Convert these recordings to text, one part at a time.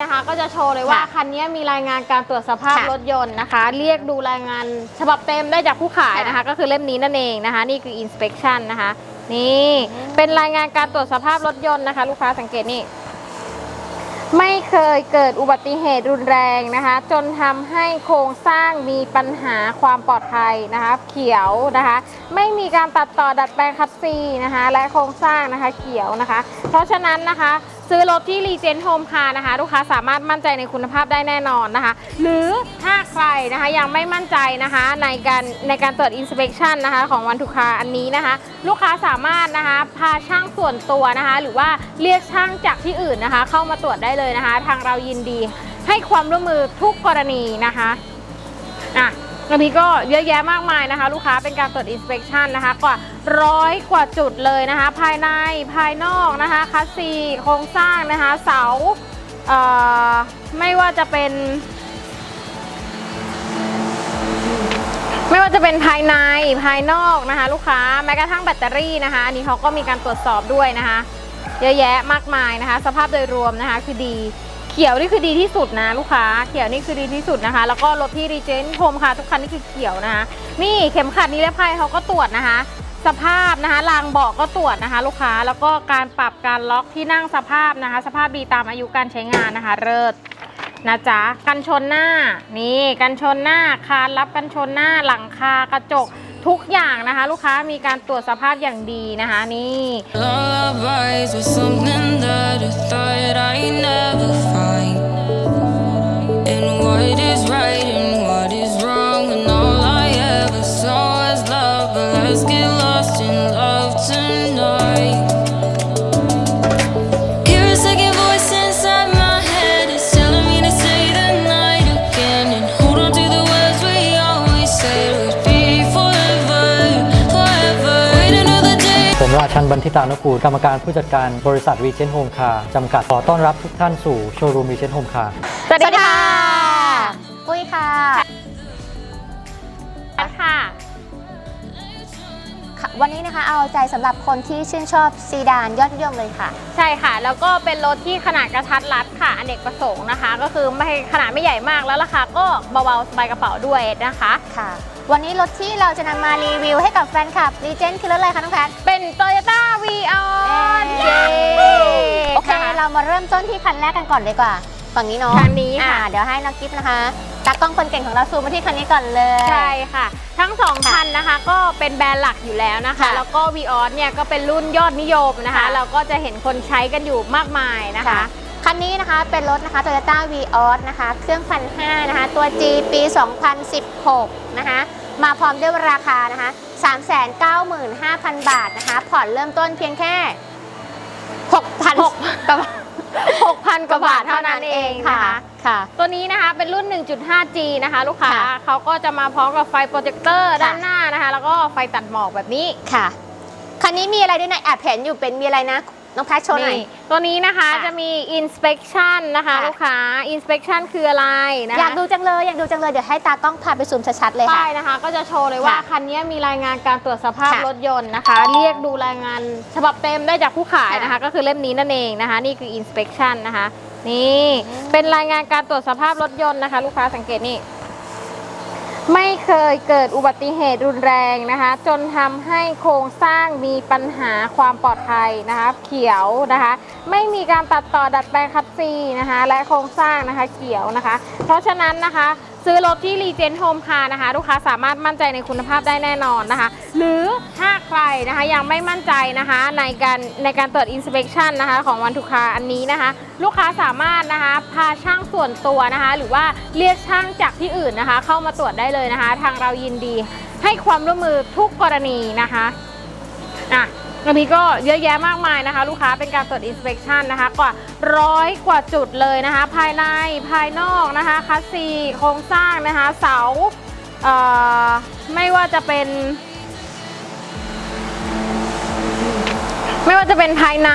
นะคะก็จะโชว์เลยว่าค่ะคันนี้มีรายงานการตรวจสภาพค่ะรถยนต์นะคะ เรียกดูรายงานฉบับเต็มได้จากผู้ขายนะคะค่ะก็คือเล่มนี้นั่นเองนะคะ นี่คือ inspection นะคะ นี่อืมเป็นรายงานการตรวจสภาพรถยนต์นะคะ ลูกค้าสังเกตนี่ไม่เคยเกิดอุบัติเหตุรุนแรงนะคะ จนทำให้โครงสร้างมีปัญหาความปลอดภัยนะคะ เขียวนะคะ ไม่มีการตัดต่อดัดแปลงคัสซีนะคะ และโครงสร้างนะคะเขียวนะคะ เพราะฉะนั้นนะคะ ซื้อรถที่รีเจนโฮมคาร์นะคะ ลูกค้าสามารถมั่นใจในคุณภาพได้แน่นอนนะคะ หรือถ้าใครนะคะยังไม่มั่นใจนะคะในการในการตรวจ inspection นะคะของวันทุกคาอันนี้นะคะ ลูกค้าสามารถนะคะพาช่างส่วนตัวนะคะ หรือว่าเรียกช่างจากที่อื่นนะคะ เข้ามาตรวจได้เลยนะคะ ทางเรายินดีให้ความร่วมมือทุกกรณีนะคะอะ อันนี้ก็เยอะแยะมากมายนะคะ ลูกค้าเป็นการตรวจ inspection นะคะ กว่าร้อยกว่าจุดเลยนะคะ ภายในภายนอกนะคะคัสซีโครงสร้างนะคะเสาไม่ว่าจะเป็น ไม่ว่าจะเป็นภายในภายนอกนะคะ ลูกค้าแม้กระทั่งแบตเตอรี่นะคะ อันนี้เขาก็มีการตรวจสอบด้วยนะคะ เยอะแยะมากมายนะคะ สภาพโดยรวมนะคะคือดี ขียวนี่คือดีที่สุดนะลูกค้า เขียวนี่คือดีที่สุดนะคะ แล้วก็รถที่รีเจนโฮมค่ะ ทุกคันนี่คือเขียวนะคะ นี่เข็มขัดนิรภัยเขาก็ตรวจนะคะ สภาพนะคะรางเบาะก็ตรวจนะคะ ลูกค้าแล้วก็การปรับการล็อกที่นั่งสภาพนะคะ สภาพดีตามอายุการใช้งานนะคะ เลิศนะจ๊ะกันชนหน้านี่กันชนหน้าคานรับกันชนหน้าหลังคากระจก ทุกอย่างนะคะ ลูกค้ามีการตรวจสภาพอย่างดีนะคะนี่ ชันบันทิตานุกูลกรรมการผู้จัดการบริษัทรีเจนโฮมคาร์จำกัดขอต้อนรับทุกท่านสู่โชว์รูมรีเจนโฮมคาร์สวัสดีค่ะปุ้ยค่ะค่ะค่ะ วันนี้นะคะเอาใจสำหรับคนที่ชื่นชอบซีดานยอดนิยมเลยค่ะ ใช่ค่ะ แล้วก็เป็นรถที่ขนาดกระทัดรัดค่ะอเนกประสงค์นะคะ ก็คือไม่ขนาดไม่ใหญ่มากแล้วราคาก็เบาๆสบายกระเป๋าด้วยนะคะค่ะ วันนี้รถที่เราจะนำมารีวิวให้กับแฟนคลับรีเจนคือรถอะไรคะน้องแพทเป็น Toyota v ีออนเย้โอเคเรามาเริ่มต้นที่คันแรกกันก่อนเลยดีกว่า ฝั่งนี้เนาะคันนี้ค่ะอ่าเดี๋ยวให้น้องกิฟต์นะคะตากล้องคนเก่งของเราซูมมาที่คันนี้ก่อนเลย ใช่ค่ะ ทั้งสองคันนะคะก็เป็นแบรนด์หลักอยู่แล้วนะคะค่ะแล้วก็ v ีออนเนี่ยก็เป็นรุ่นยอดนิยมนะคะค่ะเราก็จะเห็นคนใช้กันอยู่มากมายนะคะ คันนี้นะคะเป็นรถนะคะ Toyota v ีออสนะคะ เครื่องพันห้านะคะ ตัว G ปี 2016 นะคะ มาพร้อมด้วยราคานะคะ 395,000 บาทนะคะ ผ่อนเริ่มต้นเพียงแค่ 6,000หกประมาณ6,000 กว่าบาทเท่านั้นเองนะคะค่ะ ตัวนี้นะคะเป็นรุ่น 1.5G นะคะ ลูกค้าค่ะเขาก็จะมาพร้อมกับไฟโปรเจคเตอร์ค่ะด้านหน้านะคะ แล้วก็ไฟตัดหมอกแบบนี้ค่ะ คันนี้มีอะไรด้วยนะแอบเห็นอยู่เป็นมีอะไรนะ น้องแพทโชว์หน่อยนี่ตัวนี้นะคะค่ะ จะมี inspection นะคะค่ะ ลูกค้า inspection คืออะไรนะคะอยากดูจังเลยอยากดูจังเลยเดี๋ยวให้ตากล้องพาไปซูมชัดๆเลยค่ะ ป้ายนะคะ ก็จะโชว์เลยว่าค่ะคันนี้มีรายงานการตรวจสภาพค่ะรถยนต์นะคะ เรียกดูรายงานฉบับเต็มได้จากผู้ขายค่ะนะคะ ก็คือเล่มนี้นั่นเองนะคะ นี่คือ inspection นะคะ นี่อืมเป็นรายงานการตรวจสภาพรถยนต์นะคะ ลูกค้าสังเกตนี่ ไม่เคยเกิดอุบัติเหตุรุนแรงนะคะ จนทำให้โครงสร้างมีปัญหาความปลอดภัยนะคะเขียวนะคะ ไม่มีการตัดต่อดัดแปลงคัดซีนะคะ และโครงสร้างนะคะเขียวนะคะ เพราะฉะนั้นนะคะ ซื้อรถที่รีเจนโฮมคาร์นะคะ ลูกค้าสามารถมั่นใจในคุณภาพได้แน่นอนนะคะ หรือถ้าใครนะคะยังไม่มั่นใจนะคะในการในการตรวจ inspection นะคะของวันทุกคาอันนี้นะคะ ลูกค้าสามารถนะคะพาช่างส่วนตัวนะคะ หรือว่าเรียกช่างจากที่อื่นนะคะ เข้ามาตรวจได้เลยนะคะ ทางเรายินดีให้ความร่วมมือทุกกรณีนะคะอะ อันนี้ก็เยอะแยะมากมายนะคะ ลูกค้าเป็นการตรวจ inspection นะคะ กว่าร้อยกว่าจุดเลยนะคะ ภายในภายนอกนะคะคัสซีโครงสร้างนะคะ เสาไม่ว่าจะเป็น ไม่ว่าจะเป็นภายใน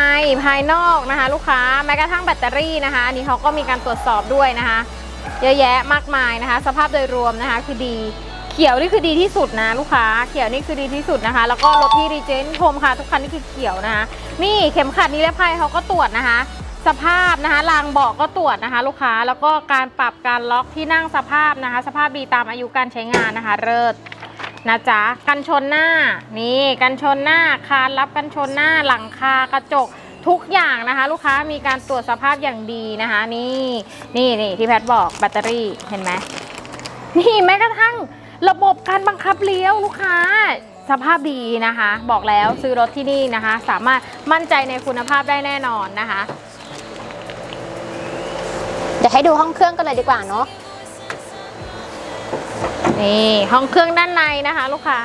ภายนอกนะคะ ลูกค้าแม้กระทั่งแบตเตอรี่นะคะอันนี้เขาก็มีการตรวจสอบด้วยนะคะ เยอะแยะมากมายนะคะ สภาพโดยรวมนะคะคือดี เขียวนี่คือดีที่สุดนะลูกค้า เขียวนี่คือดีที่สุดนะคะ แล้วก็รถที่รีเจนโฮมค่ะ ทุกคันนี่คือเขียวนะคะ นี่เข็มขัดนิรภัยเขาก็ตรวจนะคะ สภาพนะคะรางเบาะก็ตรวจนะคะ ลูกค้าแล้วก็การปรับการล็อกที่นั่งสภาพนะคะ สภาพดีตามอายุการใช้งานนะคะเลิศนะจ๊ะกันชนหน้านี่กันชนหน้าคานรับกันชนหน้าหลังคากระจกทุกอย่างนะคะ ลูกค้ามีการตรวจสภาพอย่างดีนะคะ นี่นี่นี่ที่แพทย์บอกแบตเตอรี่เห็นไหมนี่แม้กระทั่ง ระบบการบังคับเลี้ยวลูกค้า สภาพดีนะคะ บอกแล้วซื้อรถที่นี่นะคะ สามารถมั่นใจในคุณภาพได้แน่นอนนะคะ เดี๋ยวให้ดูห้องเครื่องกันเลยดีกว่าเนาะนี่ห้องเครื่องด้านในนะคะ ลูกค้า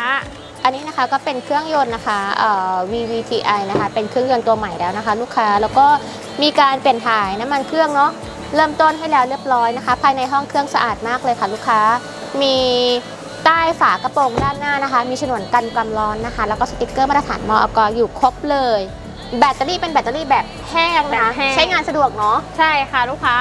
อันนี้นะคะก็เป็นเครื่องยนต์นะคะเอ่อ VVTi นะคะ เป็นเครื่องยนต์ตัวใหม่แล้วนะคะ ลูกค้าแล้วก็มีการเปลี่ยนถ่ายน้ำมันเครื่องเนาะเริ่มต้นให้แล้วเรียบร้อยนะคะ ภายในห้องเครื่องสะอาดมากเลยค่ะ ลูกค้า มี ใต้ฝากระโปรงด้านหน้านะคะ มีฉนวนกันความร้อนนะคะ แล้วก็สติกเกอร์มาตรฐานมอกอยู่ครบเลย แบตเตอรี่เป็นแบตเตอรี่แบบแห้งแบนะบแห้ง ใช้งานสะดวกเนาะ ใช่ค่ะลูกค้า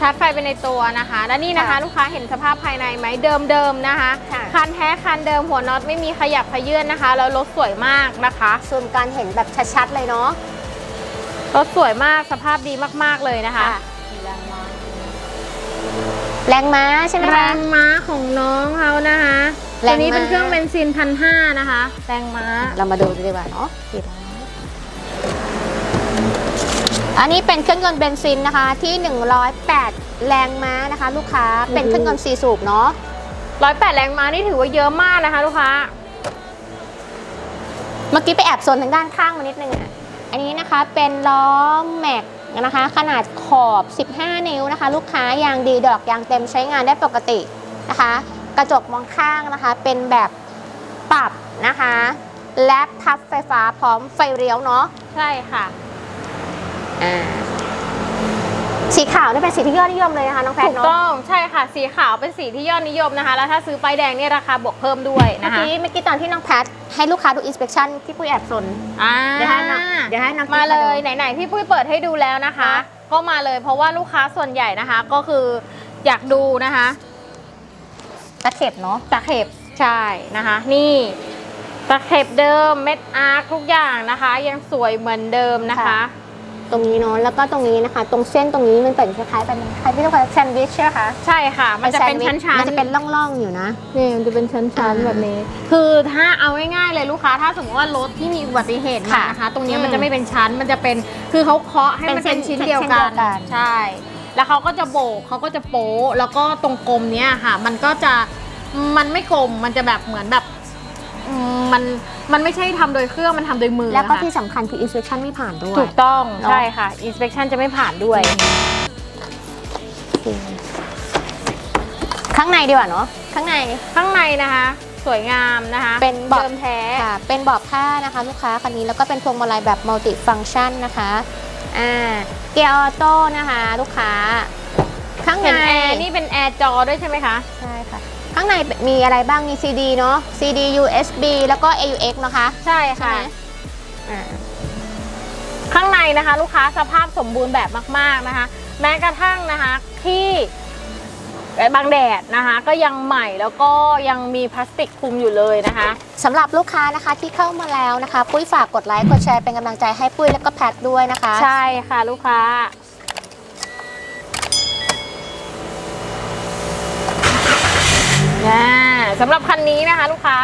ชาร์จไฟไปในตัวนะคะ และนี่นะคะ ค่ะลูกค้าเห็นสภาพภายในไหมเดิมๆนะคะค่ะ คันแท้คันเดิมหัวน็อตไม่มีขยับขยื่นนะคะแล้วรถสวยมากนะคะซูมการเห็นแบบชัดๆเลยเนาะ รถสวยมากสภาพดีมากๆเลยนะคะแรงม้า แรงม้าใช่ไหมแรคะ งม้าของน้องเขานะคะแรตัวงม้า นี้เป็นเครื่องเบนซินพันห้านะคะ แรงม้า เรามาดูดีกว่าเนาะอันนี้เป็นเครื่องยนต์เบนซินนะคะที่ 108 แรงม้านะคะ ลูกค้า เป็นเครื่องยนต์4สูบเนาะ ร้อยแปดแรงม้านี่ถือว่าเยอะมากนะคะ ลูกค้า เมื่อกี้ไปแอบโซนทางด้านข้างมานิดนึงอะ อันนี้นะคะเป็นล้อแม็ก นะคะ ขนาดขอบ 15 นิ้วนะคะ ลูกค้ายางดีดอกยางเต็มใช้งานได้ปกตินะคะ กระจกมองข้างนะคะ เป็นแบบปรับนะคะและพับไฟฟ้าพร้อมไฟเลี้ยวเนาะใช่ค่ะอ่า สีขาวนี่เป็นสีที่ยอดนิยมเลยนะคะน้องแพทถูกเนาะต้องใช่ค่ะ สีขาวเป็นสีที่ยอดนิยมนะคะ แล้วถ้าซื้อป้ายแดงเนี่ยราคาบวกเพิ่มด้วยเมื่อนะคะกี้เมื่อกี้ตอนที่น้องแพทให้ลูกค้าดูอินสเป t ชันที่ปุ้ยแอบสน อ่าเดี๋ยวให้น้องเดี๋ยวให้น้องมาเลยดูไหนๆพี่ปุ้ยเปิดให้ดูแล้วนะคะค่ะก็มาเลยเพราะว่าลูกค้าส่วนใหญ่นะคะ ก็คืออยากดูนะคะ ตะเข็บเนาะ ตะเข็บใช่นะคะ นี่ ตะเข็บเดิมเม็ดอาร์คทุกอย่างนะคะ ยังสวยเหมือนเดิมนะคะ ค่ะ ตรงนี้เนาะแล้วก็ตรงนี้นะคะ ตรงเส้นตรงนี้มันเป็นคล้ายๆเป็นคล้ายที่เรียกว่าแซนด์วิชใช่ไหมคะใช่ค่ะ มันจะเป็นแซด์วิชั้นๆ มันจะเป็นร่องๆอยู่นะนี่มันจะเป็นชั้นอ่าๆแบบนี้ คือถ้าเอาง่ายๆเลยลูกค้า ถ้าสมมติว่ารถที่มีอุบัติเหตุมาค่ะนะคะ ตรงเนี้ยอืมมันจะไม่เป็นชั้นมันจะเป็นคือเขาเคาะให้มันเป็นเป็นเส้นชิ้นเดียวกัเส้นเดีนยวกันใช่ แล้วเขาก็จะโบกเขาก็จะโป๊ะแล้วก็ตรงกลมเนี้ยค่ะ มันก็จะมันไม่กลมมันจะแบบเหมือนแบบ อืมมันมันไม่ใช่ทำโดยเครื่องมันทำโดยมือแล้วก็ค่ะที่สำคัญคืออินสเป t ชันไม่ผ่านด้วย ถูกต้องเนอะ ใช่ค่ะ inspection จะไม่ผ่านด้วย ข้างในดีกว่าเนาะข้างใน ข้างในนะคะ สวยงามนะคะเป็นเบาะเดิมแท้ ค่ะ เป็นเบาะผ้านะคะ ลูกค้าคันนี้แล้วก็เป็นพวงมาลัยแบบมัลติฟัง c t ชันนะคะอ่าเกียร์ออโต้นะคะ ลูกค้า ข้างในเห็นแอร์นี่เป็นแอร์จอด้วยใช่ไหมคะ ใช่ค่ะ ข้างในมีอะไรบ้างมี CD เนาะ CD USB แล้วก็ AUX นะคะ ใช่ใช่ค่ะไหมอ่าข้างในนะคะลูกค้าสภาพสมบูรณ์แบบมาก ๆนะคะ แม้กระทั่งนะคะที่บางแดดนะคะก็ยังใหม่แล้วก็ยังมีพลาสติกคลุมอยู่เลยนะคะสำหรับลูกค้านะคะที่เข้ามาแล้วนะคะ ปุ้ยฝากกดไลค์กดแชร์เป็นกำลังใจให้ปุ้ยแล้วก็แพทด้วยนะคะ ใช่ค่ะลูกค้า อ่าสำหรับคันนี้นะคะลูกค้า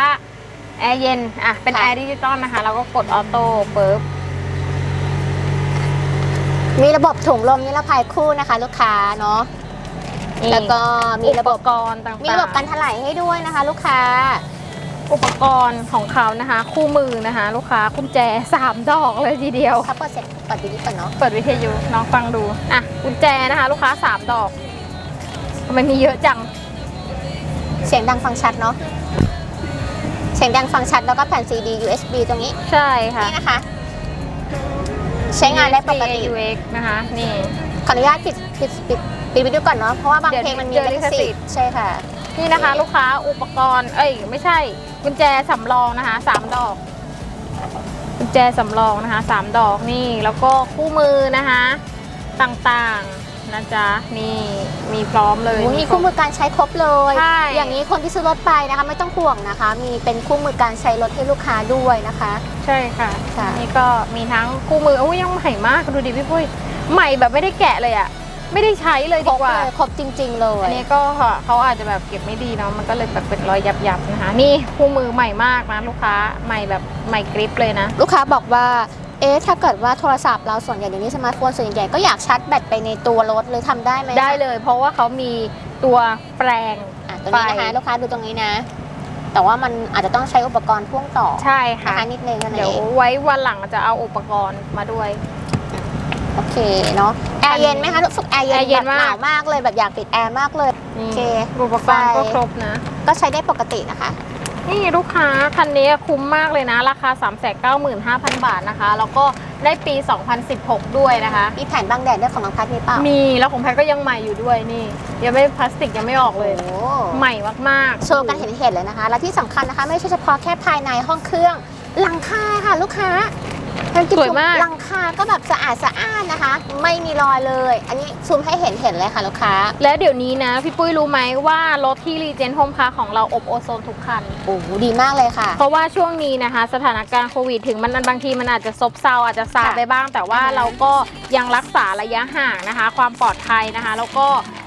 แอร์เย็น อะ เป็นค่ะแอร์ดิจิตอลนะคะ เราก็กดออโต้ปุ๊บมีระบบถุงลมนิรภัยคู่นะคะ ลูกค้าเนาะนี่แล้วก็มีระบบอุปกรณ์ต่างๆ มีระบบกันถลายให้ด้วยนะคะ ลูกค้า อุปกรณ์ของเขานะคะ คู่มือนะคะ ลูกค้ากุญแจ3ดอกเลยทีเดียวถ้าเปิดเสร็จเปิดดีๆก่อนเนาะ เปิดวิทยุน้องฟังดู อะกุญแจนะคะ ลูกค้า3ดอกทำไมมีเยอะจัง เสียงดังฟังชัดเนาะเสียงดังฟังชัดแล้วก็แผ่น CD USB ตรงนี้ใช่ค่ะ นี่นะคะ ใช้งานได้ปกติ UX นะคะนี่ ขออนุญาตปิดปิดปิดปิดวิดีโอก่อนเนาะเพราะว่าบางเดี๋ยวเพลงมันมีเจอลิลิขขสิสิททธิ์ ธิ์ใช่ค่ะ นี่นะคะ ลูกค้าอุปกรณ์ เอ้ยไม่ใช่ กุญแจสำรองนะคะสามดอก กุญแจสำรองนะคะสามดอกนี่แล้วก็คู่มือนะคะ ต่างๆ นะจ๊ะนี่มีพร้อมเลย โอ้มีคู่มือการใช้ครบเลย ใช่ อย่างนี้คนที่ซื้อรถไปนะคะ ไม่ต้องห่วงนะคะ มีเป็นคู่มือการใช้รถให้ลูกค้าด้วยนะคะ ใช่ค่ะค่ะ นี่ก็มีทั้งคู่มืออุ้ยยังใหม่มากดูดิพี่ปุ้ยใหม่แบบไม่ได้แกะเลยอะไม่ได้ใช้เลยครดีบกว่า เลยครบจริง ๆ เลยอันนี้ก็เขาอาจจะแบบเก็บไม่ดีเนาะมันก็เลยแบบเป็นรอยยับๆนะคะ นี่คู่มือใหม่มากนะลูกค้าใหม่แบบใหม่กริปเลยนะ ลูกค้าบอกว่า เอ๊ะถ้าเกิดว่าโทรศัพท์เราส่วนใหญ่เดี๋ยวนี้สมาร์ทโฟนส่วนใหญ่ก็อยากชาร์จแบตไปในตัวรถเลยทำได้ไหมได้เลย เพราะว่าเขามีตัวแปลง อะตัวนี้นะคะไฟลูกค้าดูตรงนี้นะ แต่ว่ามันอาจจะต้องใช้อุปกรณ์พ่วงต่อใช่นะค่ะ คะนิดนึงนะเดี๋ยวไว้วันหลังจะเอาอุปกรณ์มาด้วย โอเคเนาะแอร์เย็นไหมคะรู้สึกแอร์เย็นแอร์เย็แบนบมากหนาวมากเลยแบบอยากปิดแอร์มากเลย นี่โอเคอุปกรณ์ก็ไฟครบนะ ก็ใช้ได้ปกตินะคะ นี่ลูกค้าคันนี้คุ้มมากเลยนะ ราคา 3 9 5 0 0 0 บาทนะคะ แล้วก็ได้ปี 2016 ด้วยนะคะ มีแผ่นบังแดดด้วยของน้องพัดมีเปล่ามีแล้วของแพทก็ยังใหม่อยู่ด้วยนี่ยังไม่พลาสติกยังไม่ออกเลย โอ้ใหม่มากๆ โชว์กันเห็นเห็นๆเลยนะคะ และที่สำคัญนะคะ ไม่ใช่เฉพาะแค่ภายในห้องเครื่อง หลังคาค่ะลูกค้าเป็นกิ๊บสวยมาก หลังคาก็แบบสะอาดสะอ้านนะคะ ไม่มีรอยเลย อันนี้ซูมให้เห็นเห็นๆเลยค่ะลูกค้า และเดี๋ยวนี้นะ พี่ปุ้ยรู้ไหมว่ารถที่รีเจนโฮมคาของเราอบโอโซนทุกคันโอ้โหดีมากเลยค่ะ เพราะว่าช่วงนี้นะคะ สถานการณ์โควิดถึงมันบางทีมันอาจจะซบเซาอาจจะซาค่ะไปบ้าง แต่ว่าอือฮึเราก็ยังรักษาระยะห่างนะคะ ความปลอดภัยนะคะ แล้วก็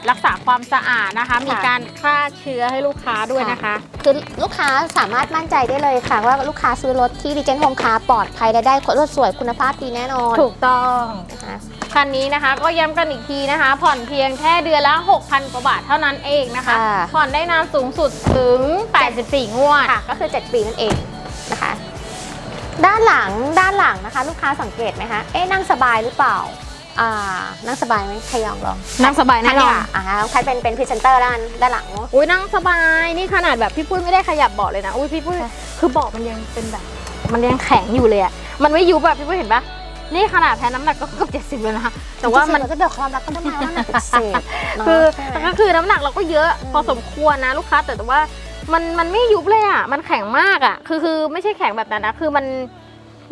รักษาความสะอาดนะคะ มีการฆ่าเชื้อให้ลูกค้าด้วยนะคะ คือลูกค้าสามารถมั่นใจได้เลยค่ะ ว่าลูกค้าซื้อรถที่ดิเจนโฮมคาปลอดภัยและได้รถสวยคุณภาพดีแน่นอน ถูกต้องนะคะ คันนี้นะคะ ก็ย้ำกันอีกทีนะคะ ผ่อนเพียงแค่เดือนละ 6,000 กว่าบาทเท่านั้นเองนะคะ ค่ะ ผ่อนได้นานสูงสุดถึง 84 งวด ค่ะก็คือ 7 ปีนั่นเองนะคะ ด้านหลังด้านหลังนะคะ ลูกค้าสังเกตไหมคะเอ๊ะนั่งสบายหรือเปล่าอ่านั่งสบายไหมขยองลองนั่งสบายแน่นอนอ่าน้องแพทเป็นเป็นพรีเซนเตอร์ด้านด้านหลังเนอะ อุ้ยนั่งสบายนี่ขนาดแบบพี่ปุ้ยไม่ได้ขยับเบาะเลยนะอุ้ยพี่ปุ้ยค่ะ คือเบาะมันยังเป็นแบบ มันยังแข็งอยู่เลยอะมันไม่ยุบแบบพี่ปุ้ยเห็นปะ นี่ขนาดแพ้น้ำหนักก็เกือบเจ็ดสิบเลยนะคะแต่ว่ามันก็เดือดความรักก็ต้องมาว่ามันเป็นเศษเนอะคือใช่ไหมก็คือน้ำหนักเราก็เยอะอืมพอสมควรนะลูกค้าแต่แต่ว่ามันมันไม่ยุบเลยอะ มันแข็งมากอะ คือคือไม่ใช่แข็งแบบนั้นนะ คือมัน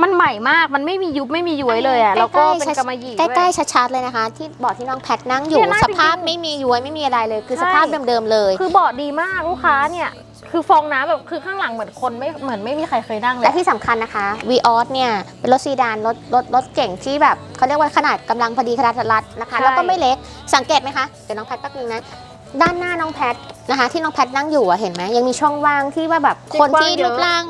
มันใหม่มาก มันไม่มียุบไม่มีย้วยเลยอะ แล้วก็เป็นกำมะหยี่ใกด้วยล้ๆชัดๆเลยนะคะ ที่เบาะที่น้องแพทนั่งอยู่เนี่ยน่าสภาพจริงๆไม่มีย้วยไม่มีอะไรเลย คือใช่สภาพเดิมๆเลย คือเบาะดีมากลูกค้าเนี่ย คือฟองน้ำแบบคือข้างหลังเหมือนคนไม่เหมือนไม่มีใครเคยนั่งเลย และที่สำคัญนะคะ v ีออสเนี่ยเป็นรถซีดานรถรถรถเก่งที่แบบเขาเรียกว่าขนาดกำลังพอดีขนาดรัดนะคะแล้วก็ไม่เล็กสังเกตไหมคะ เดี๋ยวน้องแพทแป๊บนึงนะ ด้านหน้าน้องแพทนะคะ ที่น้องแพทนั่งอยู่อะเห็นไหมยังมีช่องว่างที่ว่าแบบคนที่รูปร่าง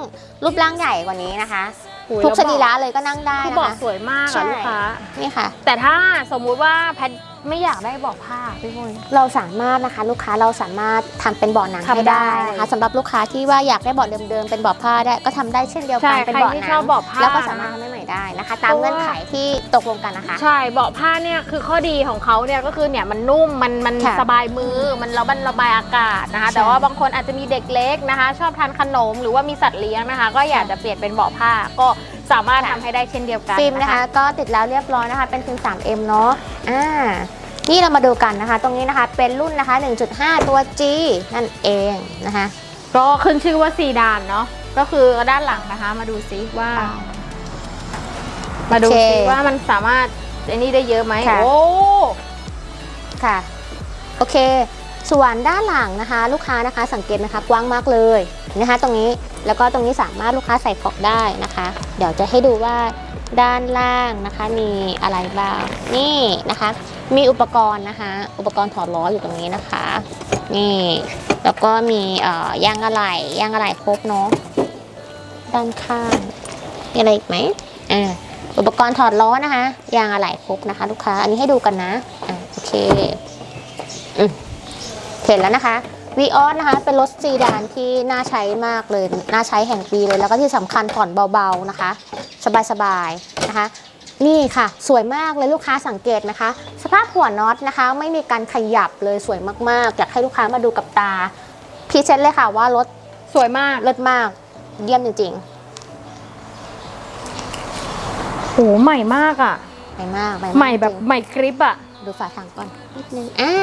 รูปร่างใหญ่กว่านี้นะคะโอ้ยทุกแล้วสเบาะรีระเลยก็นั่งได้คือนะเบาะคะสวยมากใช่อะลูกค้า นี่ค่ะ แต่ถ้าสมมุติว่าแพท ไม่อยากได้เบาะผ้าพี่ปุ้ย เราสามารถนะคะลูกค้าเราสามารถทำเป็นเบาะหนังทำให้ได้ ได้นะคะสำหรับลูกค้าที่ว่าอยากได้เบาะเดิมๆเป็นเบาะผ้าได้ก็ทำได้เช่นเดียวกัใช่นเป็นใครเบาะที่หนัชอบเบาะผ้า แล้วก็สามารถทำให้ใหม่ได้นะคะ ตามเพราะว่าเงื่อนไขที่ตกลงกันนะคะ ใช่เบาะผ้าเนี่ยคือข้อดีของเขาเนี่ยก็คือเนี่ยมันนุ่มมันมันค่ะสบายมือมันแล้วมันระบายอากาศนะคะ ใช่ แต่ว่าบางคนอาจจะมีเด็กเล็กนะคะ ชอบทานขนมหรือว่ามีสัตว์เลี้ยงนะคะ ก็อยากจะเปลี่ยนเป็นเบาะผ้าก็ สามารถทำให้ได้เช่นเดียวกันฟิล์มนะคะ ก็ติดแล้วเรียบร้อยนะคะ เป็นฟิล์ม 3M เนาะอ่านี่เรามาดูกันนะคะ ตรงนี้นะคะเป็นรุ่นนะคะ 1.5 ตัว G นั่นเองนะคะ ก็ขึ้นชื่อว่าซีดานเนาะก็คือด้านหลังนะคะ มาดูซิว่า มาดูโอเคซิว่ามันสามารถไอ้นี่ได้เยอะไหมค่ะ โอ้ ค่ะ โอเค ส่วนด้านหลังนะคะ ลูกค้านะคะสังเกตนะคะกว้างมากเลยนะคะ ตรงนี้แล้วก็ตรงนี้สามารถลูกค้าใส่ของได้นะคะ เดี๋ยวจะให้ดูว่าด้านล่างนะคะมีอะไรบ้างนี่นะคะ มีอุปกรณ์นะคะ อุปกรณ์ถอดล้ออยู่ตรงนี้นะคะ นี่แล้วก็มีเอ่อยางอะไหล่ยางอะไหล่ครบเนาะด้านข้างมีอะไรอีกไหมอ่าอุปกรณ์ถอดล้อนะคะยางอะไหล่ครบนะคะ ลูกค้าอันนี้ให้ดูกันนะอ่าโอเคอืม เห็นแล้วนะคะวีออสนะคะเป็นรถซีดานที่น่าใช้มากเลยน่าใช้แห่งปีเลยแล้วก็ที่สำคัญผ่อนเบาๆนะคะ สบายๆนะคะ นี่ค่ะ สวยมากเลยลูกค้าสังเกตไหมคะ สภาพหัวน็อตนะคะ ไม่มีการขยับเลยสวยมากๆ อยากให้ลูกค้ามาดูกับตาพรีเซนต์เลยค่ะว่ารถสวยมากเลิศมาก เยี่ยมจริงโหใหม่มากอะๆใหม่มากใหม่แบบจริงใหม่กริปอะดูฝาถังก่อนนิดนึงอ่า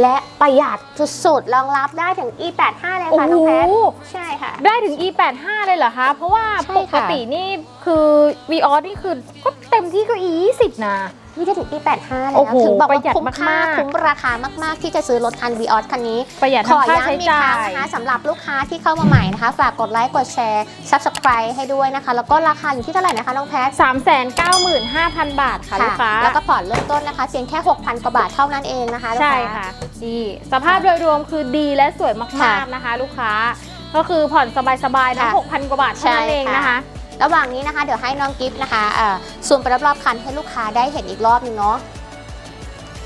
และประหยัดสุดๆรองรับได้ถึง e85 เลยโอ้ค่ะโหน้องแพทใช่ค่ะ ได้ถึง e85 เลยเหรอคะ เพราะว่าใช่ปค่ะ กตินี่คือ v ีออนี่คือก็เต็มที่ก็อีสิบนะ นี่จะถึงปี85 แล้วโอ้โหถึงบอกประว่าหยัดคุ้มค่ามากๆ คุ้มราคามากๆ ที่จะซื้อรถคัน v ีออสคันนี้ ประหยัดขอทั้งค่าใช้ย้ำอีกจ่าครั้งย นะคะสำหรับลูกค้าที่เข้ามาใหม่นะคะ ฝากกดไลค์กดแชร์ subscribe ให้ด้วยนะคะ แล้วก็ราคาอยู่ที่เท่าไหร่นะคะน้องแพท395,000 บาทค่ะลูกค้าแล้วก็ผ่อนเริ่มต้นนะคะเพียงแค่ 6,000 กว่าบาทเท่านั้นเองนะคะลูกใช่ค้าค่ะดีสภาพโดยรวมคือดีและสวยมากค่ะๆนะคะ ลูกค้า ก็คือผ่อนสบายๆนะค่ะ6,000กว่าบาทเท่านั้นใช่เองค่ะนะคะระหว่างนี้นะคะเดี๋ยวให้น้องกิฟต์นะคะเอ่อซูมไปรอบๆคันให้ลูกค้าได้เห็นอีกรอบนึงเนาะ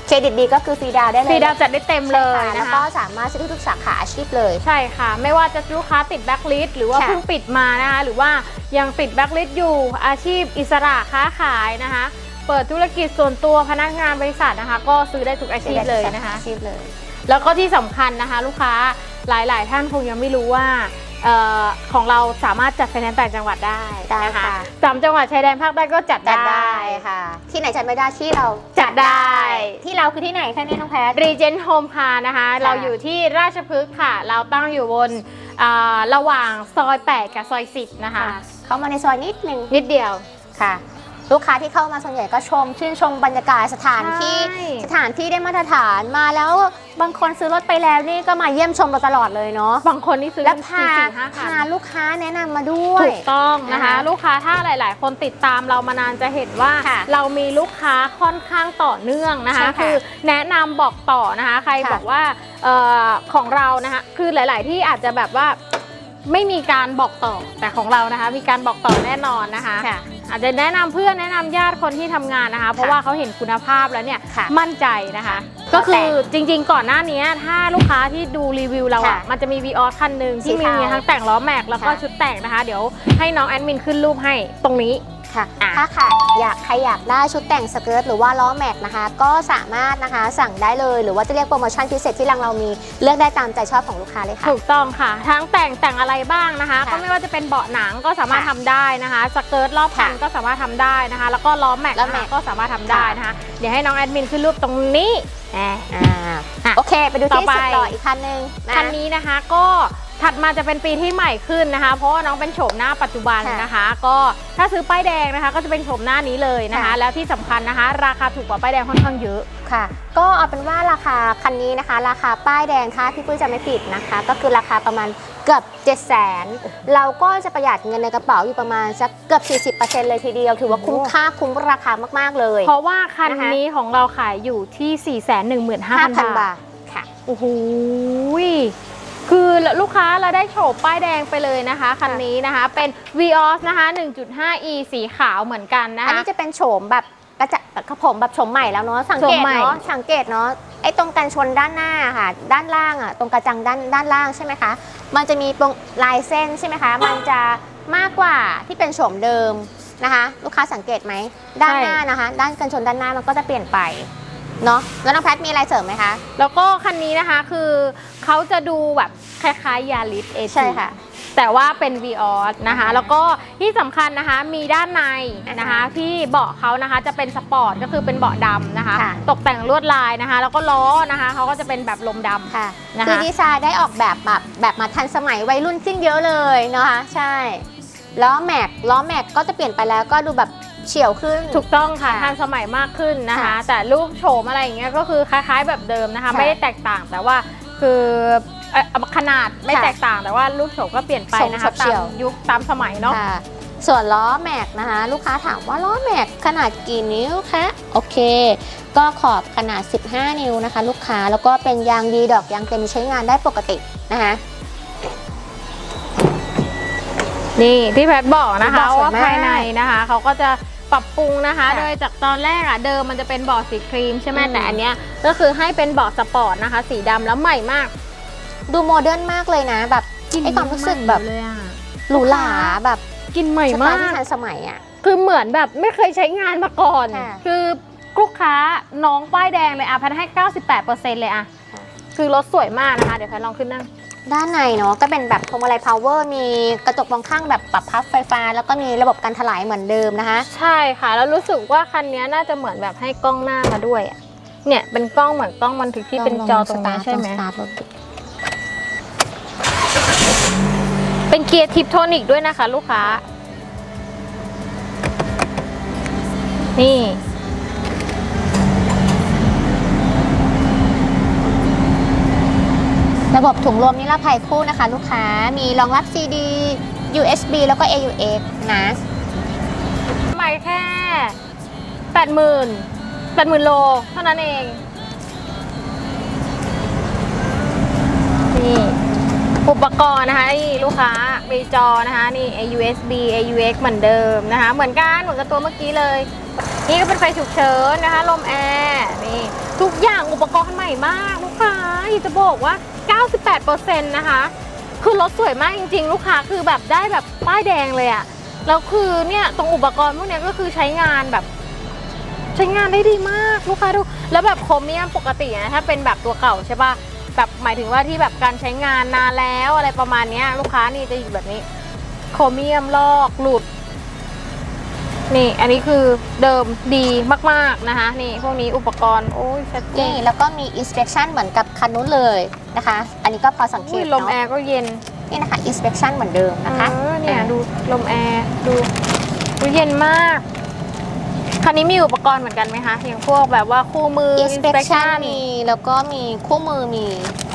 เครดิตดีก็คือฟรีดาวน์ได้เลยฟรีดาวน์จัดได้เต็มเลยใช่ค่ะแล้วนะก็คะสามารถซื้อได้ทุกสาขาอาชีพเลยใช่ค่ะ ไม่ว่าจะลูกค้าติดแบ็คลิสต์หรือว่าค่ะเพิ่งปิดมานะคะหรือว่ายังปิดแบ็คลิสต์อยู่อาชีพอิสระค้าขายนะคะ เปิดธุรกิจส่วนตัวพนักงานบริษัทนะคะ ก็ซื้อได้ทุกอาชีพเลยนะคะอาชีพเลย แล้วก็ที่สำคัญนะคะ ลูกค้าหลาย ๆ ท่านคงยังไม่รู้ว่าเออของเราสามารถจัดไฟแนนซ์ต่างจังหวัดได้ได้นะคะค่ะสามจังหวัดชายแดนภาคใต้ก็จัดจัดได้ได้ค่ะ ที่ไหนจัดไม่ได้ที่เราจัดได้ ที่เราคือที่ไหนคะเนี่ยน้องแพทรีเจนโฮมคานะคะ เราอยู่ที่ราชพฤกษ์ค่ะ เราตั้งอยู่บนอ่าระหว่างซอย 8 กับซอย 10 นะคะค่ะเข้ามาในซอยนิดนึงนิดเดียวค่ะ ลูกค้าที่เข้ามาส่วนใหญ่ก็ชม ชื่นชมบรรยากาศสถานที่ใช่ สถานที่ได้มาตรฐานมาแล้วบางคนซื้อรถไปแล้วนี่ก็มาเยี่ยมชมเราตลอดเลยเนาะบางคนนี่ซื้อแล้วกันพาสี่สี่ห้าคัพานลูกค้าแนะนำมาด้วย ถูกต้องนะคะนะคะลูกค้าถ้าหลาย ๆ คนติดตามเรามานานจะเห็นว่า ค่ะเรามีลูกค้าค่อนข้างต่อเนื่องนะคะ ใช่ค่ะคือแนะนำบอกต่อนะคะ ใครค่ะบอกว่าเอ่อของเรานะคะคือหลาย ๆ ที่อาจจะแบบว่าไม่มีการบอกต่อแต่ของเรานะคะ มีการบอกต่อแน่นอนนะคะ ค่ะ อาจจะแนะนำเพื่อนแนะนำญาติคนที่ทำงานนะคะ เพราะว่าเขาเห็นคุณภาพแล้วเนี่ยค่ะมั่นใจนะคะค่ะก็คือจริง ๆ ก่อนหน้านี้ถ้าลูกค้าที่ดูรีวิวเราอะค่ะมันจะมีวีออสคันหนึ่งที่สีมีขาวทั้งแต่งล้อแม็กแล้วก็ค่ะชุดแต่งนะคะ เดี๋ยวให้น้องแอดมินขึ้นรูปให้ตรงนี้ ค่ะอะ ถ้าค่ะอยากใครอยากได้ชุดแต่งสเกิร์ตหรือว่าล้อแม็กนะคะ ก็สามารถนะคะสั่งได้เลย หรือว่าจะเรียกโปรโมชั่นพิเศษที่รังเรามีเลือกได้ตามใจชอบของลูกค้าเลยค่ะ ถูกต้องค่ะ ทั้งแต่งแต่งอะไรบ้างนะคะค่ะก็ไม่ว่าจะเป็นเบาะหนังก็สามารถค่ะทำได้นะคะสเกิร์ตรอบคันค่ะก็สามารถทำได้นะคะ แล้วก็ล้อแม็กล้อนะแม็คะกก็สามารถทำได้นะคะ เดี๋ยวให้น้องแอดมินขึ้นรูปตรงนี้แหมอ่าอะโอเค ไปดูที่ต่อไปสุดหล่ออีกคันหนึงะคันนี้นะคะก็ ถัดมาจะเป็นปีที่ใหม่ขึ้นนะคะ เพราะว่าน้องเป็นโฉมหน้าปัจจุบันค่ะนะคะ ก็ถ้าซื้อป้ายแดงนะคะ ก็จะเป็นโฉมหน้านี้เลยนะคะค่ะแล้วที่สำคัญนะคะ ราคาถูกกว่าป้ายแดงค่อนข้างเยอะค่ะ ก็เอาเป็นว่าราคาคันนี้นะคะ ราคาป้ายแดงถ้าพี่ปุ้ยจะไม่ผิดนะคะ ก็คือราคาประมาณเกือบ7 0 0 0 0นเราก็จะประหยัดเงินในกระเป๋าอยู่ประมาณสักเกือบ 40%เลยทีเดียว ถือว่าคุ้มค่าคุ้มราคามากๆเลย เพราะว่าคันนะคะนี้ของเราขายอยู่ที่ 415,000 5,000บาบาททค่ะโอ้โหย คือลูกค้าเราได้โฉบป้ายแดงไปเลยนะคะ คันนี้นะคะเป็น Vios นะคะ 1.5e สีขาวเหมือนกันนะอันคะนี้จะเป็นโฉมแบบกระจะกระผมแบบโฉมใหม่แล้วเนาะสังเกตโฉมใหม่ เนาะสังเกตเนาะไอ้ตรงกันชนด้านหน้าค่ะ ด้านล่างอะตรงกระจังด้านด้านล่างใช่ไหมคะ มันจะมีตรงลายเส้นใช่ไหมคะ มันจะมากกว่าที่เป็นโฉมเดิมนะคะ ลูกค้าสังเกตไหมด้านหน้านะคะ ด้านกันชนด้านหน้ามันก็จะเปลี่ยนไป เนาะแล้วน้องแพทมีอะไรเสริมไหมคะ แล้วก็คันนี้นะคะคือเขาจะดูแบบคล้ายๆยาริสเอใช่ค่ะ แต่ว่าเป็น v ีออสนะคะอ่าแล้วก็ที่สำคัญนะคะมีด้านในนะคะอ่าฮะที่เบาะเขานะคะจะเป็นสปอร์ตก็คือเป็นเบาะดำนะคะ ค่ะ ตกแต่งลวดลายนะคะ แล้วก็ล้อนะคะเขาก็จะเป็นแบบลมดำ ค่ะนะคะ คือดีไซน์ได้ออกแบบแบบแบบมาทันสมัยวัยรุ่นขึ้นเยอะเลยนะคะใช่ล้อแม็กล้อแม็กก็จะเปลี่ยนไปแล้วก็ดูแบบ เฉียวขึ้น ถูกต้องค่ะค่ะทันสมัยมากขึ้นนะคะ ค่ะแต่รูปโฉมอะไรอย่างเงี้ยก็คือคล้าย ๆ แบบเดิมนะคะ ค่ะไม่ได้แตกต่างแต่ว่าคือเอ่อขนาดไม่ค่ะแตกต่างแต่ว่ารูปโฉมก็เปลี่ยนไปทรงนะคะเฉีตายวมยุคตามสมัยเนาะ ค่ะ ส่วนล้อแม็กนะคะ ลูกค้าถามว่าล้อแม็กขนาดกี่นิ้วคะโอเค ก็ขอบขนาด 15 นิ้วนะคะ ลูกค้าแล้วก็เป็นยางดีดอกยางเต็มใช้งานได้ปกตินะคะนี่ที่แพทบอกนะคะบอกสวยว่ามากภายในนะคะเขาก็จะ ปรับปรุงนะคะ ค่ะโดยจากตอนแรกอะเดิมมันจะเป็นเบาะสีครีมใช่ไหมอืม แต่อันเนี้ยก็คือให้เป็นเบาะสปอร์ตนะคะ สีดำแล้วใหม่มาก ดูโมเดิร์นมากเลยนะ แบบไอ้ความรู้สึกแบบเลยอะหรูหราแบบกินใหม่สไตมาล์ที่ก ทันสมัยอะ คือเหมือนแบบไม่เคยใช้งานมาก่อน ค่ะคือลูกค้าน้องป้ายแดงเลยอะแพทให้ 98%เลยอะ ค่ะ คือรถสวยมากนะคะ เดี๋ยวแพทลองขึ้นนั่ง ด้านในเนาะก็เป็นแบบพวงมาลัยพาวเวอร์มีกระจกมองข้างแบบปรับพับไฟฟ้า แล้วก็มีระบบการถลายเหมือนเดิมนะคะ ใช่ค่ะ แล้วรู้สึกว่าคันนี้น่าจะเหมือนแบบให้กล้องหน้ามาด้วยอะเนี่ยเป็นกล้องเหมือนกล้องบันทึกที่เป็นจอตรงนี้ใช่ไหมสตาร์ทรถเป็นเกียร์ทิปโทนิกด้วยนะคะ ลูกค้า นี่ ระบบถุงลมนิรภัยคู่นะคะ ลูกค้ามีรองรับ CD USB แล้วก็ AUX นะใหม่แค่แปดหมื่นแปดหมื่นโล เท่านั้นเอง นี่ อุปกรณ์นะคะนี่ลูกค้ามีจอนะคะ นี่ USB AUX เหมือนเดิมนะคะ เหมือนกัน เหมือนกับตัวเมื่อกี้เลย นี่ก็เป็นไฟฉุกเฉินนะคะ ลมแอร์ นี่ ทุกอย่างอุปกรณ์ใหม่มาก ลูกค้าอยากจะบอกว่า 98%นะคะ คือรถสวยมากจริง ๆ ลูกค้าคือแบบได้แบบป้ายแดงเลยอะแล้วคือเนี่ยตรงอุปกรณ์พวกนี้ก็คือใช้งานแบบ ใช้งานได้ดีมากลูกค้าดู แล้วแบบโครเมียมปกตินะถ้าเป็นแบบตัวเก่าใช่ปะแบบหมายถึงว่าที่แบบการใช้งานนานแล้วอะไรประมาณนี้ลูกค้านี่จะอยู่แบบนี้ โครเมียมลอกหลุด นี่อันนี้คือเดิมดีมากๆนะคะ นี่พวกนี้อุปกรณ์โอ้ยชัดเจนี่นแล้วก็มี inspection เหมือนกับคันนู้นเลยนะคะ อันนี้ก็พอสังเกอุ้ยตลมแอเนาะร์ก็เย็นนี่นะคะ inspection เหมือนเดิมนะคะเออเนี่ยดูลมแอร์ดูดูเย็นมากคันนี้มีอุปกรณ์เหมือนกันไหมคะอย่างพวกแบบว่าคู่มือ inspection มีแล้วก็มีคู่มือมี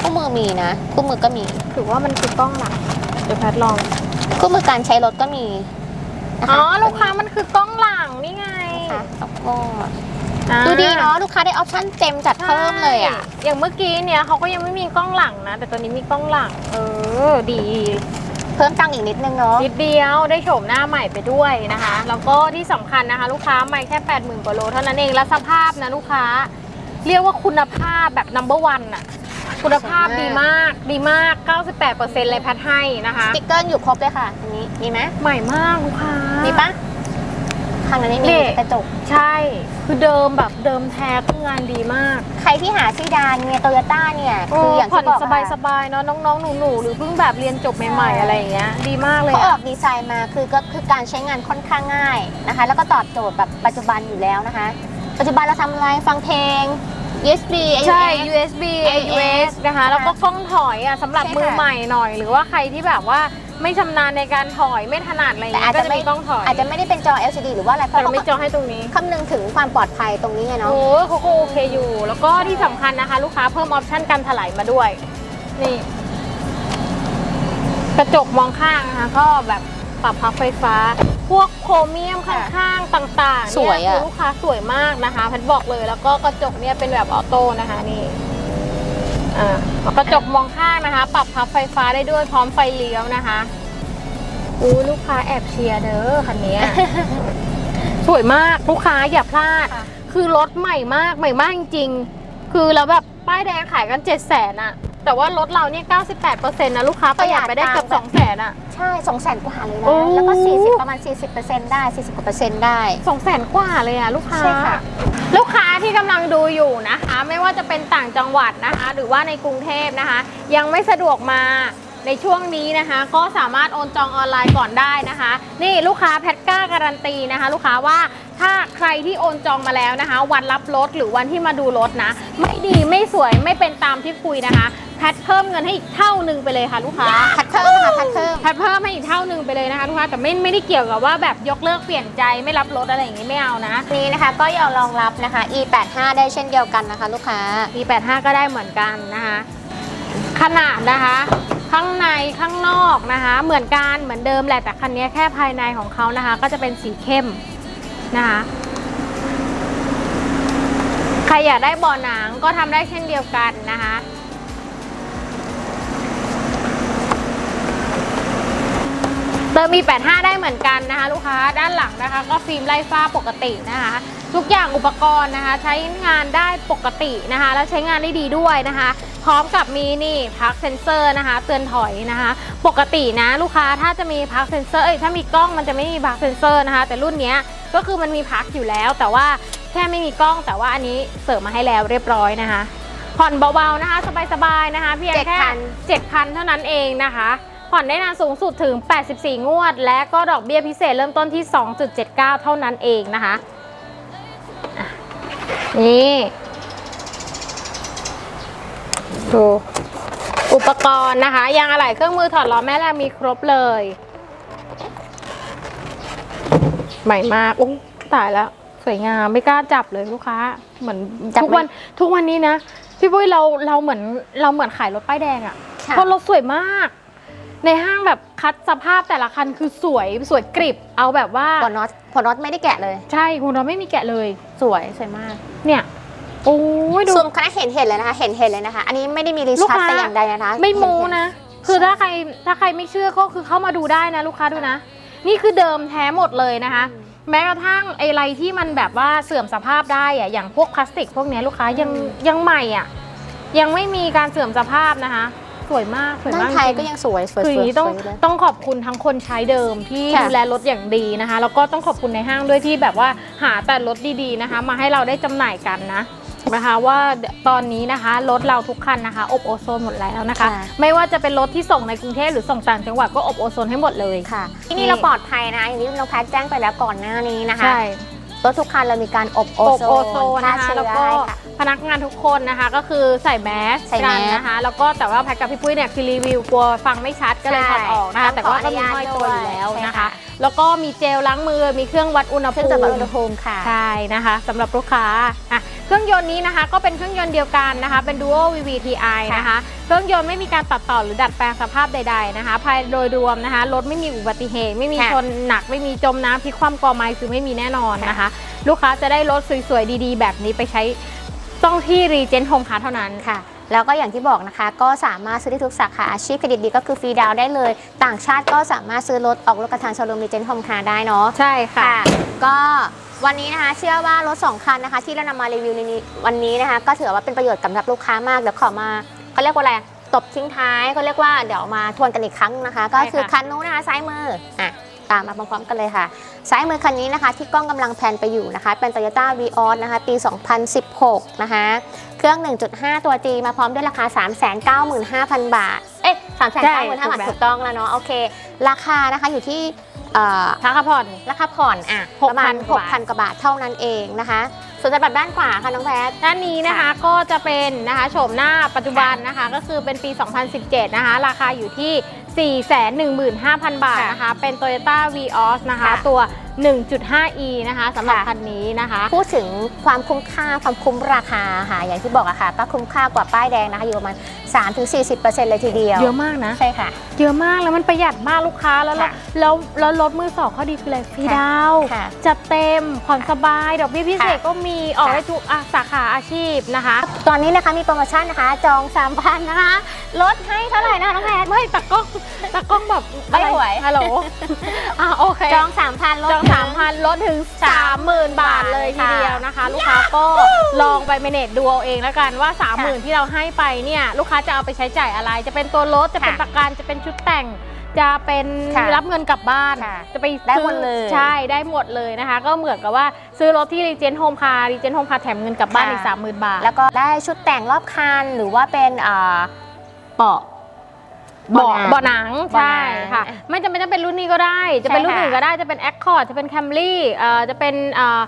คู่มือมีนะ คู่มือก็มี ถือว่ามันคือกล้องหลังเดี๋ยวแพทลอง คู่มือการใช้รถก็มีนะคะ อ๋อ ลูกค้ามันคือกล้องหลังนี่ไงนะคะแล้วก็อ่าดูดีเนาะลูกค้าได้ออปชั่นเต็มจัดเพิ่มเลยอะ ใช่อย่างเมื่อกี้เนี่ยเขาก็ยังไม่มีกล้องหลังนะ แต่ตัวนี้มีกล้องหลัง เออ ดีเพิ่มตังค์อีกนิดนึงเนาะ นิดเดียวได้โฉมหน้าใหม่ไปด้วยนะคะ แล้วก็ที่สำคัญนะคะ ลูกค้าไม่แค่ 8 0,000กว่าโลเท่านั้นเองแล้วสภาพนะลูกค้า เรียกว่าคุณภาพแบบ number one อะ คุณภาพดีมากดีมาก 98%เลยแพทให้นะคะสติ๊กเกอร์อยู่ครบเลยค่ะอันนี้มีไหมใหม่มากลูกค้ามีปะข้างนั้นไม่มีนี่ กระจก ใช่ คือเดิมแบบเดิมแท้คืองานดีมากใครที่หาซีดานเนี่ยโตโยต้าเนี่ยคืออย่างผ่อที่นบอกสบายสบายๆเนาะน้องๆ หนูๆ หรือเพิ่งแบบเรียนจบใหม่ๆ อะไรอย่างเงี้ยดีมากเลยเขาอออะกดีไซน์มาคือก็คือการใช้งานค่อนข้างง่ายนะคะ แล้วก็ตอบโจทย์แบบปัจจุบันอยู่แล้วนะคะ ปัจจุบันเราทำอะไรฟังเพลง USB ใช่ AUX USB AUX AUX นะคะ แล้วก็กล้องถอยอะสำหรับใช่ค่ะมือใหม่หน่อย หรือว่าใครที่แบบว่าไม่ชำนาญในการถอยไม่ถนัดอะไรอย่างแต่เงี้อาจยก็จะจะไม่มีกล้องถอยอาจจะไม่ได้เป็นจอ LCD หรือว่าอะไร เพแต่ราะเราเขาไม่จอให้ตรงนี้ คำนึงถึงความปลอดภัยตรงนี้ไงเนาะ โอ้เขาก็โอเคอยู่ แล้วก็ที่สำคัญนะคะ ลูกค้าเพิ่มออปชั่นการถลายมาด้วย นี่ กระจกมองข้างนะคะ ก็แบบปรับพับไฟฟ้า พวกโครเมียมข้างๆต่างๆเนี่สวยอะคือลูกค้าสวยมากนะคะแพทบอกเลยแล้วก็กระจกเนี่ยเป็นแบบออโต้นะคะนี่อ่ากระจกมองข้างนะคะ ปรับพับไฟฟ้าได้ด้วยพร้อมไฟเลี้ยวนะคะอู้ลูกค้าแอบเชียร์เด้อคันเนี้ย สวยมากลูกค้าอย่าพลาด ค่ะ คือรถใหม่มากใหม่มากจริงๆคือแล้วแบบป้ายแดงขายกัน7 0 0 0 0อะ แต่ว่ารถเราเนี่ย 98%นะลูกค้าประหยัดไปได้เกือบ2 0 0 0 0 0อะใช่สองแสนกว่าเลยนะ โอ้ แล้วก็ 40 ประมาณ 40%ได้ 40กว่าเปอร์เซ็นต์ได้2 0 0 0 0 0กว่าเลยอะลูกค้า ใช่ค่ะ ลูกค้าที่กำลังดูอยู่นะคะ ไม่ว่าจะเป็นต่างจังหวัดนะคะ หรือว่าในกรุงเทพนะคะ ยังไม่สะดวกมาในช่วงนี้นะคะ ก็สามารถโอนจองออนไลน์ก่อนได้นะคะ นี่ลูกค้าแพทก้าการันตีนะคะ ลูกค้าว่าถ้าใครที่โอนจองมาแล้วนะคะ วันรับรถหรือวันที่มาดูรถนะ ไม่ดีไม่สวยไม่เป็นตามที่คุยนะคะ แพทเพิ่มเงินให้อีกเท่าหนึ่งไปเลยค่ะลูกค้า พัดเพิ่มค่ะพัดเพิ่ม แพทเพิ่มให้อีกเท่าหนึ่งไปเลยนะคะลูกค้าแต่ไม่ไม่ได้เกี่ยวกับว่าแบบยกเลิกเปลี่ยนใจไม่รับรถอะไรอย่างนี้ไม่เอานะ นี้นะคะก็ยังรองรับนะคะ e85 ได้เช่นเดียวกันนะคะ ลูกค้า E85 ก็ได้เหมือนกันนะคะ ขนาดนะคะ ข้างในข้างนอกนะคะ เหมือนกันเหมือนเดิมแหละแต่คันนี้แค่ภายในของเขานะคะ ก็จะเป็นสีเข้มนะคะ ใครอยากได้เบ่อหนังก็ทำได้เช่นเดียวกันนะคะ เติม E85 ได้เหมือนกันนะคะ ลูกค้าด้านหลังนะคะ ก็ฟิล์มไล่ฟ้าปกตินะคะ ทุกอย่างอุปกรณ์นะคะ ใช้งานได้ปกตินะคะ แล้วใช้งานได้ดีด้วยนะคะ พร้อมกับมีนี่พักเซนเซอร์นะคะ เตือนถอยนะคะ ปกตินะลูกค้าถ้าจะมีพักเซนเซอร์เอ้ยถ้ามีกล้องมันจะไม่มีพักเซนเซอร์นะคะ แต่รุ่นเนี้ยก็คือมันมีพักอยู่แล้ว แต่ว่าแค่ไม่มีกล้องแต่ว่าอันนี้เสริมมาให้แล้วเรียบร้อยนะคะผ่อนเบาๆนะคะ สบายๆนะคะเพียงแค่7,000 เท่านั้นเองนะคะ ผ่อนได้นานสูงสุดถึง 84 งวด และก็ดอกเบี้ยพิเศษเริ่มต้นที่ 2.79 เท่านั้นเองนะคะอะนี่ดูอุปกรณ์นะคะ ยางอะไหล่เครื่องมือถอดล้อแม่แรงมีครบเลย ใหม่มากอุ้ตายแล้ว สวยงามไม่กล้าจับเลยลูกค้า เหมือนจับทุกไม่ วันทุกวันนี้นะ พี่ปุ้ยเราเราเหมือนเราเหมือนขายรถป้ายแดงอะค่ะเพราะรถสวยมาก ในห้างแบบคัดสภาพแต่ละคันคือสวยสวยกริบ เอาแบบว่าพอน็อตพอน็อตไม่ได้แกะเลย ใช่คุณเราไม่มีแกะเลย สวยสวยมาก เนี่ยโอ้ยดูซูมคณะเห็นเห็นเลยนะคะ เห็นเห็นเลยนะคะ อันนี้ไม่ได้มีรีลูกชาร์จค้าแต่อย่างใดนะคะไม่โม้เห็ๆนะ คือถ้าใครถ้าใครไม่เชื่อก็คือเข้ามาดูได้นะลูกค้าดูนะ นี่คือเดิมแท้หมดเลยนะคะ แม้กระทั่งไออะไรที่มันแบบว่าเสื่อมสภาพได้อะอย่างพวกพลาสติก พวกเนี้ยลูกค้ายังยังใหม่อะยังไม่มีการเสื่อมสภาพนะคะ สวยมากสวยด้านมากไทยจริงก็ยังสวยสวยคืออย่างนี้ต้องสวยเลย ต้องขอบคุณทั้งคนใช้เดิมที่ค่ะ ดูแลรถอย่างดีนะคะ แล้วก็ต้องขอบคุณในห้างด้วยที่แบบว่าหาแต่รถดีๆนะคะ มาให้เราได้จำหน่ายกันนะนะคะว่าตอนนี้นะคะรถเราทุกคันนะคะ อบโอโซนหมดแล้วนะคะค่ะไม่ว่าจะเป็นรถที่ส่งในกรุงเทพหรือส่งต่างจังหวัดก็อบโอโซนให้หมดเลย ค่ะ ที่นี่เราปลอดภัยนะ อย่างที่น้องแพทแจ้งไปแล้วก่อนหน้านี้นะคะ ใช่ รถทุกคันเรามีการอบโออบโซโอโซนฆ่านะคะเชื้แล้วอก็ให้ค่ะ พนักงานทุกคนนะคะก็คือใส่แมสใส่แมกันส นะคะแล้วก็แต่ว่าแพทกับพี่ปุ้ยเนี่ยคือรีวิวกลัวฟังไม่ชัดก็เลยถอดออกนะคะ ใช่แต่ว่าก็มีขออนุญาตห้อยตัวอยู่แล้วด้วยนะใช่คะค่ะ แล้วก็มีเจลล้างมือมีเครื่องวัดอุณหเครื่ภูองมิจับวัดอุณหภูมิค่ะ ใช่นะคะสำหรับลูกค้าอะ เครื่องยนต์นี้นะคะก็เป็นเครื่องยนต์เดียวกันนะคะ เป็น Duo VVTi ค่ะนะคะ เครื่องยนต์ไม่มีการตัดต่อหรือดัดแปลงสภาพใด ๆนะคะ ภายโดยรวมนะคะรถไม่มีอุบัติเหตุ ไม่มีค่ะ ชนหนักไม่มีจมน้ำพลิกคว่ำกอไม้คือไม่มีแน่นอนนะคะ ลูกค้าจะได้รถสวยๆ ดีๆ แบบนี้ไปใช้ต้องที่รีเจนโฮมคาเท่านั้น ค่ะ แล้วก็อย่างที่บอกนะคะ ก็สามารถซื้อได้ทุกสาขาอาชีพเครดิตดีก็คือฟรีดาวน์ได้เลย ต่างชาติก็สามารถซื้อรถออกรถกระทางโชว์รูมรีเจนโฮมคาได้เนาะ ใช่ค่ะค่ะก็ วันนี้นะคะเชื่อว่ารถสองคันนะคะ ที่เรานำมารีวิวในนี้วันนี้นะคะ ก็ถือว่าเป็นประโยชน์สำหรับลูกค้ามากเดี๋ยวขอมาเขาเรียกว่าอะไรตบทิ้งท้ายเขาเรียกว่าเดี๋ยวมาทวนกันอีกครั้งนะคะ ก็คือใช่ค่ะคันนู้นนะคะซ้ายมืออะตามมาพร้อมๆกันเลยค่ะซ้ายมือคันนี้นะคะ ที่กล้องกำลังแพนไปอยู่นะคะ เป็น Toyota v ีออสนะคะ ปี 2016 นะคะ เครื่อง 1.5 ตัว G มาพร้อมด้วยราคา 395,000 บาท เอ๊ะใช่395,000ถูกบาทแล้วถูกต้องแล้วเนาะโอเค ราคานะคะอยู่ที่ เอ่อพักผ่อนราคาผ่อนอะ6,000ประมาณกว่าบาท6,000กว่าบาทเท่านั้นเองนะคะส่วนสำหรับด้านขวาค่ะน้องแพทด้านนี้นะคะค่ะก็จะเป็นนะคะโฉมหน้าปัจจุบันนะคะก็คือเป็นปี 2017 นะคะ ราคาอยู่ที่ 415,000 บาทค่ะนะคะ เป็น Toyota Vios นะคะค่ะตัว 1.5e นะคะสำหรับค่ะคันนี้นะคะ พูดถึงความคุ้มค่าความคุ้มราคาค่ะอย่างที่บอกอะค่ะก็คุ้มค่ากว่าป้ายแดงนะคะอยู่ประมาณ 3-40%เลยทีเดียว เยอะมากนะ ใช่ค่ะ เยอะมากแล้วมันประหยัดมากลูกค้าแล้วเราค่ะแล้วแล้วรถมือสองข้อดีคืออะไรฟรีค่ะดาวน์ค่ะจัดเต็มผ่อนสบาย ดอกเบี้ยพิเศษค่ะก็มีออกค่ะ ได้ทุกอะสาขาอาชีพนะคะ ตอนนี้นะคะมีโปรโมชั่นนะคะ จอง3,000นะคะลดให้เท่าไหร่นะคะน้องแพท ไม่ตะกล้องตะกล้องแบบไม่ไหวฮัลโหลอะโอเค จอง 3,000ลดจองสามพันลดถึงสามหมื่นบาทเลยทีเดียวนะคะ ลูกค้าก็ลองไปเมเนจดูเอาเองแล้วกันว่าสามหมื่นที่เราให้ไปเนี่ย ลูกค้าจะเอาไปใช้จ่ายอะไร จะเป็นตัวรถ จะเป็นค่ะประกัน จะเป็นชุดแต่ง จะเป็นค่ะรับเงินกลับบ้านค่ะจะไปได้ซื้อหมดเลย ใช่ ได้หมดเลยนะคะ ก็เหมือนกับว่าซื้อรถที่รีเจนโฮมคาร์รีเจนโฮมคาร์แถมเงินกลับบ้านค่ะอีกสามหมื่นบาท แล้วก็ได้ชุดแต่งรอบคันหรือว่าเป็นอ่าเบาะ เบาะเบาะหนังเบาะใช่หนังค่ะ ไม่จำเป็นต้องเป็นรุ่นนี้ก็ได้ จะเป็นรุ่นใช่ค่ะอื่นก็ได้จะเป็น Accord จะเป็น Camry เอ่อจะเป็นเอ่อ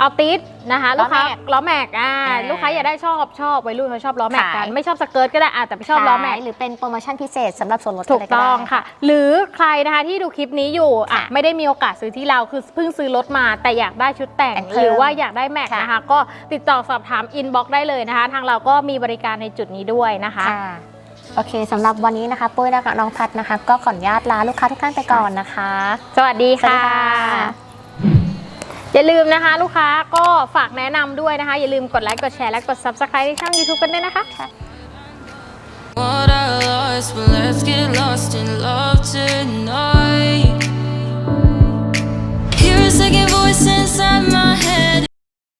อัลติสนะคะล้ลูอกค้าแม็กล้อแม็กอ่าอ่าลูกค้าอยากได้ชอบชอบวัยรุ่นเขาชอบล้อแม็กกันขายไม่ชอบสเกิร์ตก็ได้อะแต่ไม่ชอบล้อแม็กขายหรือเป็นโปรโมชั่นพิเศษสำหรับส่วนลดถูกะไรได้ต้องค่ะ หรือใครนะคะที่ดูคลิปนี้อยู่อะค่ะไม่ได้มีโอกาสซื้อที่เราคือเพิ่งซื้อรถมา แต่อยากได้ชุดแต่งแต่งเพิ่มหรือว่าอยากได้แม็กค่ะนะคะก็ติดต่อสอบถามอินบ็อกได้เลยนะคะ ทางเราก็มีบริการในจุดนี้ด้วยนะคะค่ะ โอเคสำหรับวันนี้นะคะ ปุ้ยและน้องพัดนะคะ ก็ขออนุญาตลาลูกค้าทุกท่านไปก่อนนะคะ สวัสดีค่ะ อย่าลืมนะคะ ลูกค้าก็ฝากแนะนำด้วยนะคะ อย่าลืมกดไลค์กดแชร์และกด subscribe ที่ช่อง YouTube กันด้วยนะคะ Hear a second voice inside my head.